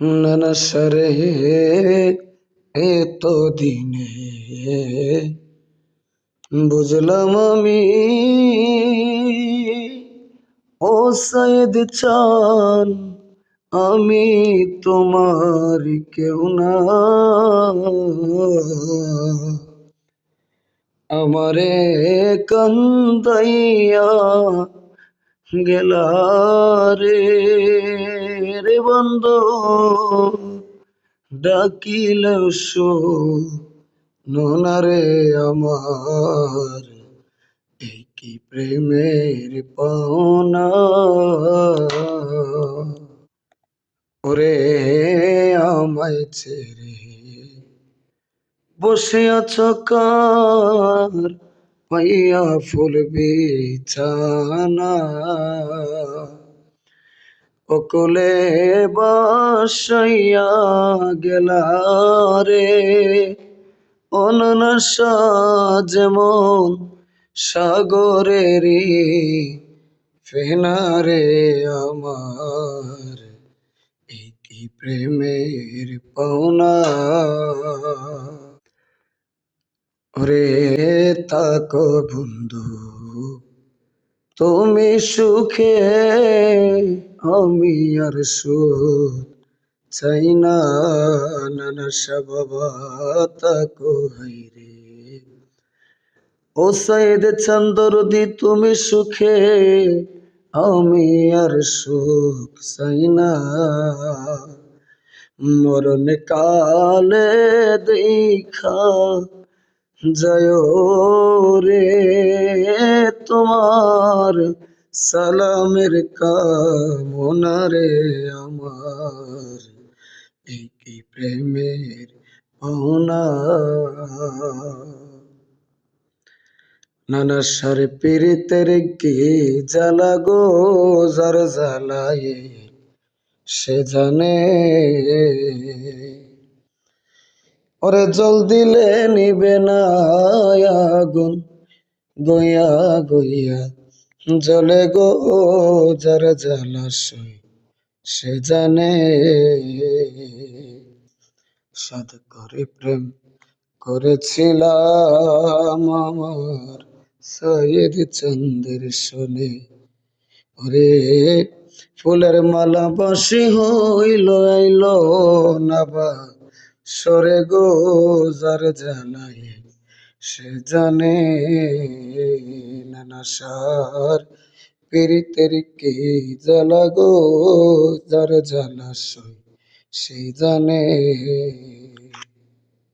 নানা সারে এত দিনে বুঝলাম আমি, ও সৈয়দ চান, আমি তোমার কেউ না। আমারে কান্দাইয়া গেলা রে। বন্ধ, ডাকিল নোনারে আমার কি প্রেমের পাওনা। ওরে আমায় ছেড়ে বসে আছো কার? পাইয়া ফুল বিছানা। অকলে বাসাইয়া গেলা রে। অননাশা যেমন সাগরেরই ফেনারে আমার। কি প্রেমের পাওনা। ওরে তাকো বন্ধু। তুমি সুখে, আমি আর সুখ চাই না। নানা বাবা ও সাইদ চন্দরদি তুমি সুখে, আমি আর সুখ চাই না। মরণ কালে দেখা জয় রে তোমার সালামের কামনা রে আমার। কি প্রেমের পাওনা। নানা সার পীড়িতের কি জ্বালা গো, যার জ্বালায় সে জানে। ওরে জল দিলে নিবে না আগুন গইয়া গইয়া জলে গো যার জলাশয় সে জানে সাদ করে প্রেম করেছিলাম আমার। সৈয়দ চন্দ্রের শোনে, ওরে ফুলের মালা বাসি হইল, আইল নাবা সরে গো যার জানাই, সে জানে নানা সার পীড়িতের কি জ্বালা গো যার জ্বালা সে জানে